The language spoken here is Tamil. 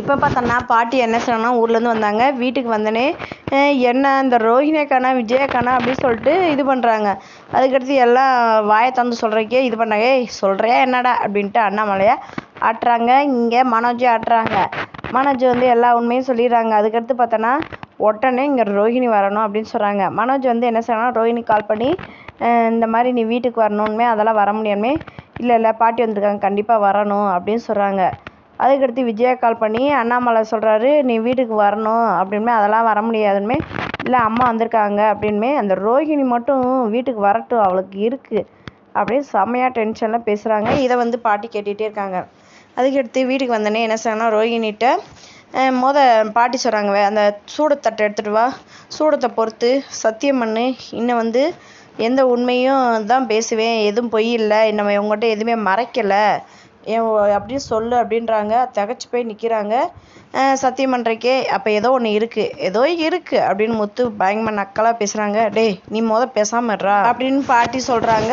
இப்போ பார்த்தோன்னா பாட்டி என்ன சொன்னாங்கன்னா ஊர்லேருந்து வந்தாங்க. வீட்டுக்கு வந்தோடனே என்ன இந்த ரோஹிணி விஜயக்கானா அப்படின்னு சொல்லிட்டு இது பண்ணுறாங்க அதுக்கடுத்து எல்லாம் வாயை தந்து சொல்கிறக்கே இது பண்ணாங்க. ஏய் சொல்கிறியா என்னடா? அப்படின்ட்டு அண்ணாமலையை ஆட்டுறாங்க. இங்கே மனோஜை ஆட்டுறாங்க. மனோஜ் வந்து எல்லா உண்மையும் சொல்லிடுறாங்க. அதுக்கடுத்து பார்த்தோன்னா உடனே இங்கே ரோஹிணி வரணும் அப்படின்னு சொல்கிறாங்க மனோஜ் வந்து என்ன செய்யணும் ரோஹிணி கால் பண்ணி இந்த மாதிரி நீ வீட்டுக்கு வரணுமே அதெல்லாம் வர முடியாமே இல்லை இல்லை பாட்டி வந்திருக்காங்க. கண்டிப்பாக வரணும் அப்படின்னு சொல்கிறாங்க அதுக்கடுத்து விஜயா கால் பண்ணி அண்ணாமலை சொல்கிறாரு நீ வீட்டுக்கு வரணும். அப்படின்மே அதெல்லாம் வர முடியாதுன்னு இல்லை அம்மா வந்திருக்காங்க. அப்படின்மே அந்த ரோஹிணி மட்டும் வீட்டுக்கு வரட்டும் அவளுக்கு இருக்குது அப்படின்னு செம்மையாக டென்ஷனில் பேசுகிறாங்க இதை வந்து பாட்டி கேட்டுகிட்டே இருக்காங்க. அதுக்கடுத்து வீட்டுக்கு வந்தோடனே என்ன செய்யணும் ரோஹிணிகிட்ட மொதல் மொத பாட்டி சொல்கிறாங்க அந்த சூடத்தட்டை எடுத்துகிட்டு வா. சூடத்தை பொறுத்து சத்தியம் பண்ணு. இன்னும் வந்து எந்த உண்மையும் தான் பேசுவேன். எதுவும் பொய் இல்லை. நம்ம உங்கள்கிட்ட எதுவுமே மறைக்கலை. என் அப்படின்னு சொல்லு அப்படின்றாங்க. திகச்சு போய் நிற்கிறாங்க சத்தியம் பண்ணுறக்கே அப்போ ஏதோ ஒன்று இருக்குது ஏதோ இருக்குது அப்படின்னு முத்து பயங்கரமாக நக்கலாக பேசுகிறாங்க டேய் நீ முத பேசாம இருடா அப்படின்னு பாட்டி சொல்கிறாங்க